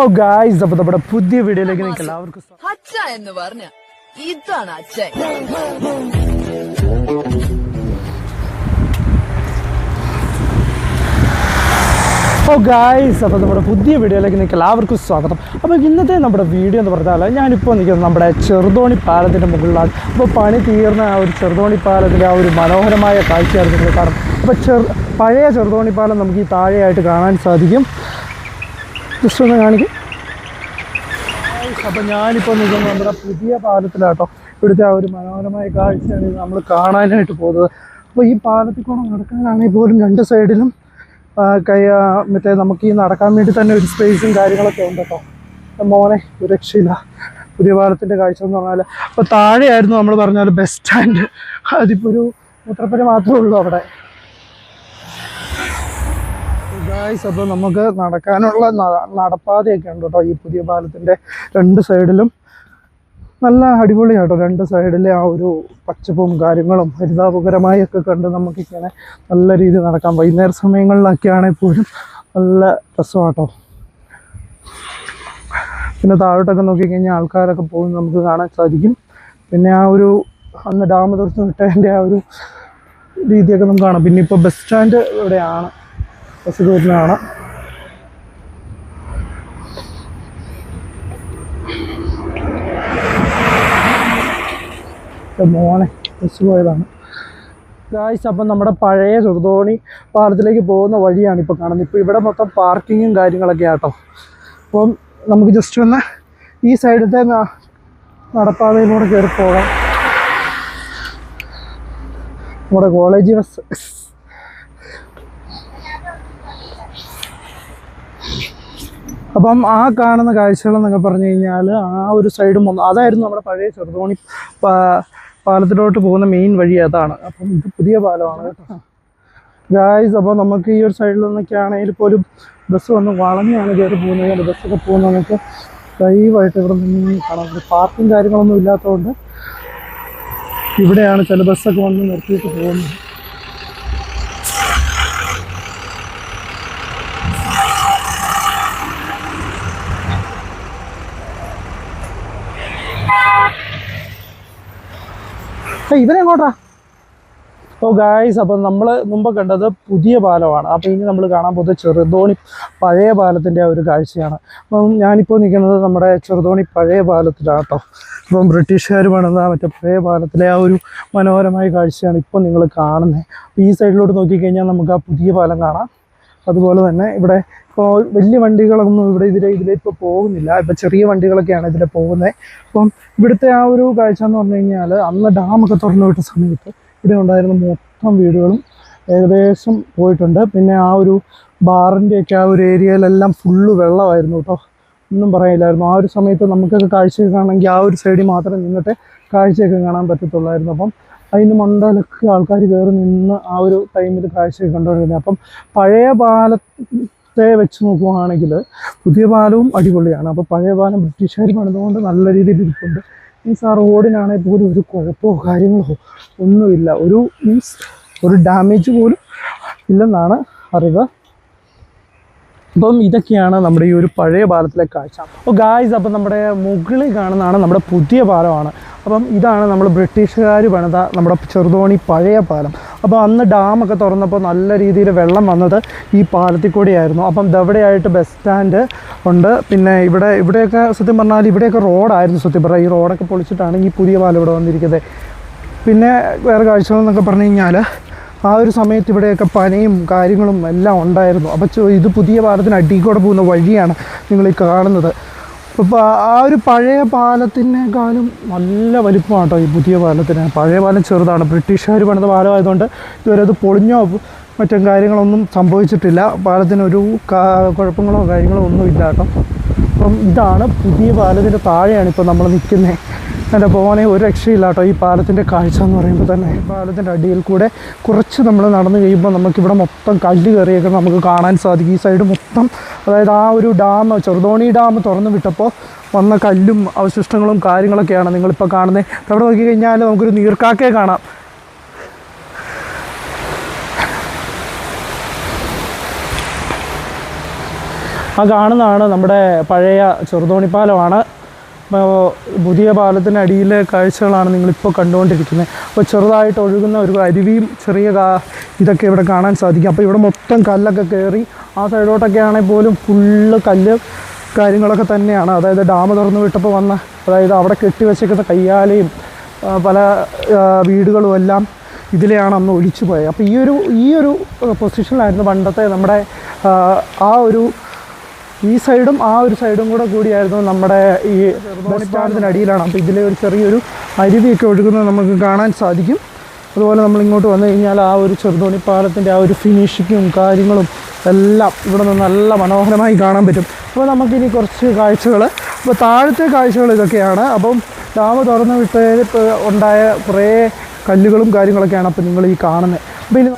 ഓ guys അപ്പോൾ നമ്മുടെ പുതിയ വീഡിയോയിലേക്ക് നിങ്ങൾക്ക് എല്ലാവർക്കും സ്വാഗതം. അച്ഛ എന്ന് പറഞ്ഞ. ഇതാണ് അച്ഛൻ. ഓ ഗായ്സ് അപ്പോൾ നമ്മുടെ പുതിയ വീഡിയോയിലേക്ക് നിങ്ങൾക്ക് എല്ലാവർക്കും സ്വാഗതം. അപ്പോൾ ഇന്നത്തെ നമ്മുടെ വീഡിയോ എന്ന് പറഞ്ഞാൽ ഞാനിപ്പോൾ നിൽക്കുന്നത് നമ്മുടെ ചെറുതോണി പാലത്തിന്റെ മുകളിലാണ്. അപ്പോൾ പണി തീർന്ന ആ ഒരു ചെറുതോണി പാലത്തിന്റെ ആ ഒരു മനോഹരമായ കാഴ്ചയായിരുന്നു നിങ്ങൾ കാണും അപ്പോൾ ചെറു പഴയ ചെറുതോണി പാലം നമുക്ക് ഈ താഴെയായിട്ട് കാണാൻ സാധിക്കും. ജസ്റ്റ് ഒന്ന് കാണിക്കും. അപ്പം ഞാനിപ്പോൾ നിൽക്കുന്നത് നമ്മുടെ പുതിയ പാലത്തിലാട്ടോ ഇവിടുത്തെ ആ ഒരു മനോഹരമായ കാഴ്ചയാണ് നമ്മൾ കാണാനായിട്ട് പോകുന്നത്. അപ്പോൾ ഈ പാലത്തിൽ കൂടെ നടക്കാനാണെങ്കിൽ പോലും രണ്ട് സൈഡിലും കൈ മറ്റേ നമുക്ക് ഈ നടക്കാൻ വേണ്ടി തന്നെ ഒരു സ്പേസും കാര്യങ്ങളൊക്കെ ഉണ്ട് കേട്ടോ. മോനെ ഒരു രക്ഷയില്ല പുതിയ പാലത്തിന്റെ കാഴ്ച എന്ന് പറഞ്ഞാൽ അപ്പോൾ താഴെയായിരുന്നു നമ്മൾ പറഞ്ഞാൽ ബസ് സ്റ്റാൻഡ് അതിപ്പോൾ ഒരു മൂത്രപ്പുര മാത്രമേ ഉള്ളൂ അവിടെ. ഗായ്സ് അപ്പോൾ നമുക്ക് നടക്കാനുള്ള നടപ്പാതയൊക്കെ ഉണ്ട് കേട്ടോ ഈ പുതിയ പാലത്തിന്റെ രണ്ട് സൈഡിലും. നല്ല അടിപൊളിയാണ് കേട്ടോ രണ്ട് സൈഡിലെ ആ ഒരു പച്ചപ്പും കാര്യങ്ങളും ഹരിതാപകരമായി ഒക്കെ കണ്ട് നമുക്കിങ്ങനെ നല്ല രീതിയിൽ നടക്കാം. വൈകുന്നേര സമയങ്ങളിലൊക്കെ ആണെങ്കിൽ പോലും നല്ല രസമാട്ടോ. പിന്നെ താഴോട്ടൊക്കെ നോക്കിക്കഴിഞ്ഞാൽ ആൾക്കാരൊക്കെ പോകുന്നത് നമുക്ക് കാണാൻ സാധിക്കും. പിന്നെ ആ ഒരു അന്ന് ഡാം തുറച്ചു വിട്ടതിന്റെ ആ ഒരു രീതിയൊക്കെ നമുക്ക് കാണാം. പിന്നെ ഇപ്പോൾ ബസ് സ്റ്റാൻഡ് ഇവിടെയാണ്. എന്റെ മോനെ ബസ് പോയതാണ് ഗായ്സ് അപ്പം നമ്മുടെ പഴയ ചെറുതോണി പാലത്തിലേക്ക് പോകുന്ന വഴിയാണ് ഇപ്പോൾ കാണുന്നത്. ഇപ്പോൾ ഇവിടെ മൊത്തം പാർക്കിങ്ങും കാര്യങ്ങളൊക്കെ ആട്ടോ. അപ്പം നമുക്ക് ജസ്റ്റ് ഒന്ന് ഈ സൈഡത്തെ നടപ്പാതയിലൂടെ കയറി പോകാം. നമ്മുടെ കോളേജ് ബസ് അപ്പം ആ കാണുന്ന കാഴ്ചകളെന്നൊക്കെ പറഞ്ഞു കഴിഞ്ഞാൽ ആ ഒരു സൈഡും വന്നു അതായിരുന്നു നമ്മുടെ പഴയ ചെറുതോണി പാലത്തിലോട്ട് പോകുന്ന മെയിൻ വഴി അതാണ്. അപ്പം ഇത് പുതിയ പാലമാണ് ഗായ്സ് അപ്പോൾ നമുക്ക് ഈ ഒരു സൈഡിൽ നിന്നൊക്കെ ആണെങ്കിൽ പോലും ബസ് വന്ന് വളഞ്ഞാണ് കയറി പോകുന്നത്. ബസ്സൊക്കെ പോകുന്നത് നമുക്ക് ലൈവായിട്ട് ഇവിടെ നിന്ന് കാണാം പാർക്കും കാര്യങ്ങളൊന്നും ഇല്ലാത്തതുകൊണ്ട് ഇവിടെയാണ് ചില ബസ്സൊക്കെ വന്ന് നിർത്തിയിട്ട് പോകുന്നത്. ഏയ് ഇവനെ എങ്ങോട്ടാ ഓ ഗായ്സ് അപ്പം നമ്മൾ മുമ്പ് കണ്ടത് പുതിയ പാലമാണ്. അപ്പോൾ ഇനി നമ്മൾ കാണാൻ പോകുന്നത് ചെറുതോണി പഴയ പാലത്തിന്റെ ഒരു കാഴ്ചയാണ്. അപ്പം ഞാനിപ്പോൾ നിൽക്കുന്നത് നമ്മുടെ ചെറുതോണി പഴയ പാലത്തിലാണ് കേട്ടോ അപ്പം ബ്രിട്ടീഷുകാർ പണിത മറ്റേ പഴയ പാലത്തിലെ ആ ഒരു മനോഹരമായ കാഴ്ചയാണ് ഇപ്പോൾ നിങ്ങൾ കാണുന്നത്. അപ്പോൾ ഈ സൈഡിലോട്ട് നോക്കിക്കഴിഞ്ഞാൽ നമുക്ക് ആ പുതിയ പാലം കാണാം. അതുപോലെ തന്നെ ഇവിടെ ഇപ്പോൾ വലിയ വണ്ടികളൊന്നും ഇവിടെ ഇതിലെ ഇതിലെ ഇപ്പോൾ പോകുന്നില്ല. ഇപ്പോൾ ചെറിയ വണ്ടികളൊക്കെയാണ് ഇതിലെ പോകുന്നത്. അപ്പം ഇവിടുത്തെ ആ ഒരു കാഴ്ച എന്ന് പറഞ്ഞു കഴിഞ്ഞാൽ അന്ന് ഡാമൊക്കെ തുറന്നു വിട്ട സമയത്ത് ഇവിടെ ഉണ്ടായിരുന്ന മൊത്തം വീടുകളും ഏകദേശം പോയിട്ടുണ്ട്. പിന്നെ ആ ഒരു ബാറിന്റെയൊക്കെ ആ ഒരു ഏരിയയിലെല്ലാം ഫുള്ള് വെള്ളമായിരുന്നു കേട്ടോ. ഒന്നും പറയില്ലായിരുന്നു ആ ഒരു സമയത്ത് നമുക്കൊക്കെ കാഴ്ചയൊക്കെ കാണണമെങ്കിൽ ആ ഒരു സൈഡിൽ മാത്രം നിന്നിട്ട് കാഴ്ചയൊക്കെ കാണാൻ പറ്റത്തുള്ളായിരുന്നു. അപ്പം അതിന് മണ്ടയിലൊക്കെ ആൾക്കാർ കയറി നിന്ന് ആ ഒരു ടൈമിൽ കാഴ്ചയൊക്കെ കണ്ടുകൊണ്ടിരുന്നത്. അപ്പം പഴയ പാലത്തെ വെച്ച് നോക്കുവാണെങ്കിൽ പുതിയ പാലവും അടിപൊളിയാണ്. അപ്പം പഴയ പാലം ബ്രിട്ടീഷുകാർ പണിതുകൊണ്ട് നല്ല രീതിയിൽ ഇരിപ്പുണ്ട്. മീൻസ് ആ റോഡിനാണെങ്കിൽ പോലും ഒരു കുഴപ്പമോ കാര്യങ്ങളോ ഒന്നുമില്ല. ഒരു മീൻസ് ഒരു ഡാമേജ് പോലും ഇല്ലെന്നാണ് അറിവ് അപ്പം ഇതൊക്കെയാണ് നമ്മുടെ ഈ ഒരു പഴയ പാലത്തിലെ കാഴ്ച. അപ്പോൾ ഗായ്സ് അപ്പം നമ്മുടെ മുകളിൽ കാണുന്നതാണ് നമ്മുടെ പുതിയ പാലമാണ്. അപ്പം ഇതാണ് നമ്മൾ ബ്രിട്ടീഷുകാർ പണിത നമ്മുടെ ചെറുതോണി പഴയ പാലം. അപ്പോൾ അന്ന് ഡാമൊക്കെ തുറന്നപ്പോൾ നല്ല രീതിയിൽ വെള്ളം വന്നത് ഈ പാലത്തിൽ കൂടിയായിരുന്നു. അപ്പം ഇതെവിടെയായിട്ട് ബസ് സ്റ്റാൻഡ് ഉണ്ട്. പിന്നെ ഇവിടെ ഇവിടെയൊക്കെ സത്യം പറഞ്ഞാൽ ഇവിടെയൊക്കെ റോഡായിരുന്നു സത്യം പറഞ്ഞാൽ. ഈ റോഡൊക്കെ പൊളിച്ചിട്ടാണ് ഈ പുതിയ പാലം ഇവിടെ വന്നിരിക്കുന്നത്. പിന്നെ വേറെ കാഴ്ചകൾ എന്നൊക്കെ പറഞ്ഞു കഴിഞ്ഞാൽ ആ ഒരു സമയത്ത് ഇവിടെയൊക്കെ പനയും കാര്യങ്ങളും എല്ലാം ഉണ്ടായിരുന്നു. അപ്പോൾ ഇത് പുതിയ പാലത്തിന് അടിക്കൂടെ കൂടെ പോകുന്ന വഴിയാണ് നിങ്ങൾ ഈ കാണുന്നത്. അപ്പോൾ ആ ഒരു പഴയ പാലത്തിനേക്കാളും നല്ല വലിപ്പമാണ് കേട്ടോ ഈ പുതിയ പാലത്തിന്. പഴയ പാലം ചെറുതാണ്. ബ്രിട്ടീഷുകാർ പണിത പാലമായതുകൊണ്ട് ഇതുവരെ അത് പൊളിഞ്ഞോ മറ്റും കാര്യങ്ങളൊന്നും സംഭവിച്ചിട്ടില്ല. പാലത്തിന് ഒരു കുഴപ്പങ്ങളോ കാര്യങ്ങളോ ഒന്നും ഇല്ല കേട്ടോ. അപ്പം ഇതാണ് പുതിയ പാലത്തിന്റെ താഴെയാണ് ഇപ്പോൾ നമ്മൾ നിൽക്കുന്നത്. എന്റെ പോവാനേ ഒരു രക്ഷയില്ല കേട്ടോ ഈ പാലത്തിന്റെ കാഴ്ച എന്ന് പറയുമ്പോൾ തന്നെ പാലത്തിന്റെ അടിയിൽ കൂടെ കുറച്ച് നമ്മൾ നടന്നു കഴിയുമ്പോൾ നമുക്കിവിടെ മൊത്തം കല്ല് കയറിയൊക്കെ നമുക്ക് കാണാൻ സാധിക്കും. ഈ സൈഡ് മൊത്തം അതായത് ആ ഒരു ഡാം ചെറുതോണി ഡാം തുറന്നു വിട്ടപ്പോൾ വന്ന കല്ലും അവശിഷ്ടങ്ങളും കാര്യങ്ങളൊക്കെയാണ് നിങ്ങളിപ്പോൾ കാണുന്നത് അവിടെ നോക്കിക്കഴിഞ്ഞാൽ നമുക്കൊരു നീർക്കാക്കയെ കാണാം. ആ കാണുന്നതാണ് നമ്മുടെ പഴയ ചെറുതോണിപ്പാലമാണ്. പുതിയ പാലത്തിനടിയിലെ കാഴ്ചകളാണ് നിങ്ങളിപ്പോൾ കണ്ടുകൊണ്ടിരിക്കുന്നത്. അപ്പോൾ ചെറുതായിട്ട് ഒഴുകുന്ന ഒരു അരുവിയും ചെറിയ ഇതൊക്കെ ഇവിടെ കാണാൻ സാധിക്കും. അപ്പോൾ ഇവിടെ മൊത്തം കല്ലൊക്കെ കയറി ആ സൈഡോട്ടൊക്കെ ആണെങ്കിൽ പോലും ഫുള്ള് കല്ല് കാര്യങ്ങളൊക്കെ തന്നെയാണ്. അതായത് ഡാം തുറന്നു വിട്ടപ്പോൾ വന്ന അതായത് അവിടെ കെട്ടിവെച്ചേക്കുന്ന കയ്യാലയും പല വീടുകളും എല്ലാം ഇതിലെയാണ് അന്ന് ഒലിച്ചു പോയത്. അപ്പോൾ ഈ ഒരു ഈ ഒരു പൊസിഷനിലായിരുന്നു പണ്ടത്തെ നമ്മുടെ ആ ഒരു ഈ സൈഡും ആ ഒരു സൈഡും കൂടെ കൂടിയായിരുന്നു നമ്മുടെ ഈ ബസ് സ്റ്റാൻഡിന് അടിയിലാണ്. അപ്പോൾ ഇതിലെ ഒരു ചെറിയൊരു അരുവിയൊക്കെ ഒഴുകുന്നത് നമുക്ക് കാണാൻ സാധിക്കും. അതുപോലെ നമ്മൾ ഇങ്ങോട്ട് വന്നു കഴിഞ്ഞാൽ ആ ഒരു ചെറുതോണി പാലത്തിന്റെ ആ ഒരു ഫിനിഷിങ്ങും കാര്യങ്ങളും എല്ലാം ഇവിടെ നിന്ന് നല്ല മനോഹരമായി കാണാൻ പറ്റും. അപ്പോൾ നമുക്കിനി കുറച്ച് കാഴ്ചകൾ അപ്പോൾ താഴത്തെ കാഴ്ചകൾ ഇതൊക്കെയാണ്. അപ്പം ഡാം തുറന്നു ഇപ്പോൾ ഉണ്ടായ കുറേ കല്ലുകളും കാര്യങ്ങളൊക്കെയാണ് അപ്പോൾ നിങ്ങൾ ഈ കാണുന്നത്. അപ്പോൾ ഇനി